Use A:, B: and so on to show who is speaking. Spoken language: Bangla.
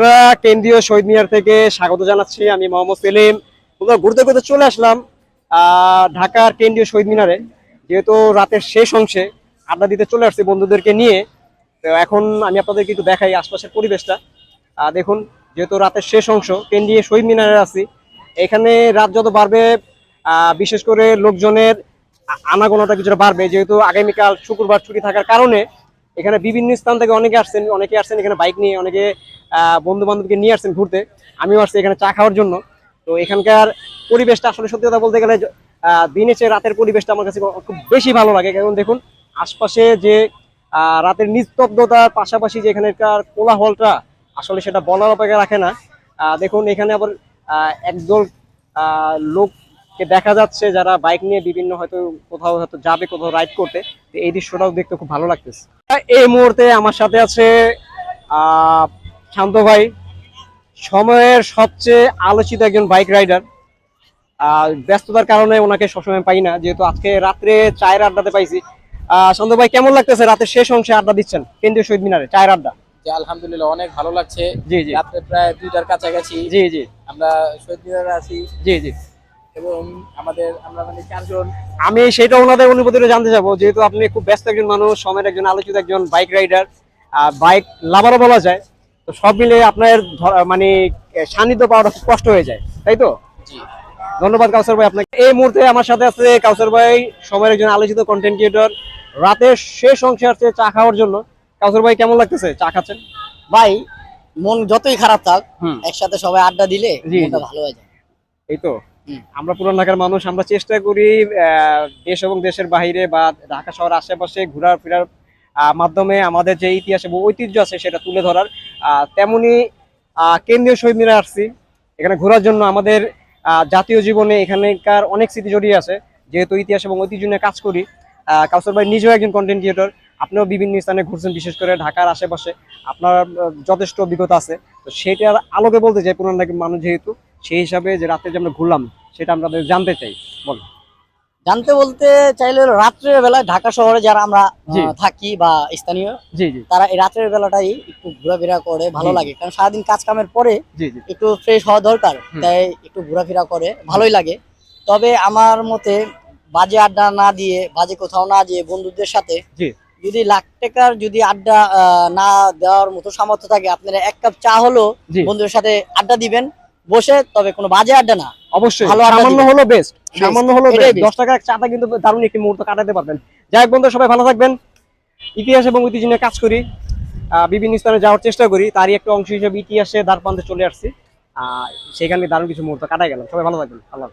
A: বন্ধুরা, কেন্দ্রীয় শহীদ মিনার থেকে স্বাগত জানাচ্ছি আমি মোহাম্মদ সেলিম। ঘুরতে ঘুরতে চলে আসলাম ঢাকার কেন্দ্রীয় শহীদ মিনারে। যেহেতু রাতের শেষ অংশে আড্ডা দিতে চলে আসছি বন্ধুদেরকে নিয়ে, তো এখন আমি আপনাদেরকে একটু দেখাই আশপাশের পরিবেশটা। দেখুন, যেহেতু রাতের শেষ অংশ, কেন্দ্রীয় শহীদ মিনারে আছি, এখানে রাত যত বাড়বে বিশেষ করে লোকজনের আনাগোনাটা কিছুটা বাড়বে। যেহেতু আগামীকাল শুক্রবার ছুটি থাকার কারণে এখানে বিভিন্ন স্থান থেকে অনেকে আসছেন অনেকে আসছেন এখানে বাইক নিয়ে, অনেকে বন্ধু বান্ধবকে নিয়ে আসছেন ঘুরতে আমিও আসছি এখানে চা খাওয়ার জন্য। তো এখানকার পরিবেশটা আসলে সত্যি কথা বলতে গেলে দিনের চেয়ে রাতের পরিবেশটা আমার কাছে খুব বেশি ভালো লাগে। কারণ দেখুন আশপাশে যে রাতের নিস্তব্ধতার পাশাপাশি যে এখানকার কোলাহলটা আসলে সেটা বলার অপেক্ষা রাখে না। দেখুন এখানে আবার একদল লোককে দেখা যাচ্ছে যারা বাইক নিয়ে বিভিন্ন হয়তো কোথাও হয়তো যাবে কোথাও রাইড করতে। এই দৃশ্যটাও দেখতে খুব ভালো লাগতেছে। এই মুহূর্তে আমার সাথে আছে আহ, শান্ত ভাই সময়ের সবচেয়ে আলোচিত একজন বাইক রাইডার। ব্যস্ততার কারণে ওনাকে সবসময় পাই না যেহেতু আজকে রাত্রে চায়ের আড্ডাতে পাইছি। শান্ত ভাই কেমন লাগতেছে রাতের শেষ অংশে আড্ডা দিচ্ছেন? কেন্দ্রীয় শহীদ মিনারে চায়ের আড্ডা।
B: যে আলহামদুলিল্লাহ অনেক ভালো লাগছে।
A: জি জি।
B: রাত্রে প্রায় দুইটার কাছাকাছি।
A: জি জি।
B: আমরা শহীদ মিনারে আছি।
A: জি জি।
B: এবং আমাদের আমরা মানে চারজন।
A: আমি সেটা ওনাদের অনুভূতিটা জানতে যাব যেহেতু আপনি খুব ব্যস্ত একজন মানুষ সময়ের একজন আলোচিত একজন বাইক রাইডার। বাইক লাভারও বলা যায়। তো সব মিলে আপনার মানে সান্নিধ্য পাওয়াটা খুব কষ্ট হয়ে যায় তাই তো? ধন্যবাদ কাউসার ভাই আপনাকে। এই মুহূর্তে আমার সাথে আছে কাউসার ভাই সময়ের একজন আলোচিত কন্টেন্ট ক্রিয়েটর রাতের শেষ অংশে আসছে চা খাওয়ার জন্য। কাউসার ভাই কেমন লাগতেছে? চা খাচ্ছেন?
C: ভাই মন যতই খারাপ থাক একসাথে সবাই আড্ডা দিলে। ভালো হয়ে যায়।
A: এই তো? আমরা পুরান ঢাকার মানুষ আমরা চেষ্টা করি দেশ এবং দেশের বাইরে বা ঢাকা শহর আশেপাশে ঘোরার ফেরার মাধ্যমে আমাদের যে ইতিহাস এবং ঐতিহ্য আছে সেটা তুলে ধরার। তেমনি কেন্দ্রীয় শহীদ মিনার আসছি। এখানে ঘোরার জন্য আমাদের জাতীয় জীবনে এখানকার অনেক স্মৃতি জড়িয়ে আছে। যেহেতু ইতিহাস এবং ঐতিহ্য নিয়ে কাজ করি কাউসার ভাই নিজেও একজন কন্টেন্ট ক্রিয়েটর আপনিও বিভিন্ন স্থানে ঘুরছেন, বিশেষ করে ঢাকার আশেপাশে। আপনার যথেষ্ট অভিজ্ঞতা আছে। তো সেটার আলোকে বলতে চাই, পুরান মানুষ যেহেতু, সেই হিসাবে যে রাতে যে আমরা ঘুরলাম, সেটা আমরা জানতে চাই। বল।
C: জানতে বলতে চাইলে রাত্রের বেলায় ঢাকা শহরে যারা আমরা থাকি বা স্থানীয় তারা এই রাত্রের বেলাটাই একটু ঘোরাফেরা করে ভালো লাগে। কারণ সারাদিন কাজ কামের পরে একটু ফ্রেশ হওয়া দরকার তাই একটু ঘোরাফেরা করে ভালোই লাগে। তবে আমার মতে বাজে আড্ডা না দিয়ে বাজে কোথাও না দিয়ে বন্ধুদের সাথে যদি লাখ টাকার যদি আড্ডা আহ, না দেওয়ার মতো সামর্থ্য থাকে আপনারা এক কাপ চা হলো বন্ধুদের সাথে আড্ডা দিবেন। বসে তবে কোনো বাজে আড্ডা না।
A: অবশ্যই।
C: ভালো
A: সামান্য হলো বেস্ট সামান্য হলো দশ টাকার চাটা কিন্তু দারুণ একটি মুহূর্ত কাটাতে পারবেন। যাই হোক বন্ধু সবাই ভালো থাকবেন। ইতিহাস এবং ঐতিহ্য নিয়ে কাজ করি। বিভিন্ন স্থানে যাওয়ার চেষ্টা করি। তারই একটা অংশ হিসেবে ইতিহাসে দ্বার চলে আসছি। আর সেখানে দারুণ কিছু মুহূর্ত কাটাই গেলাম। সবাই ভালো থাকবেন। আল্লাহ হাফেজ।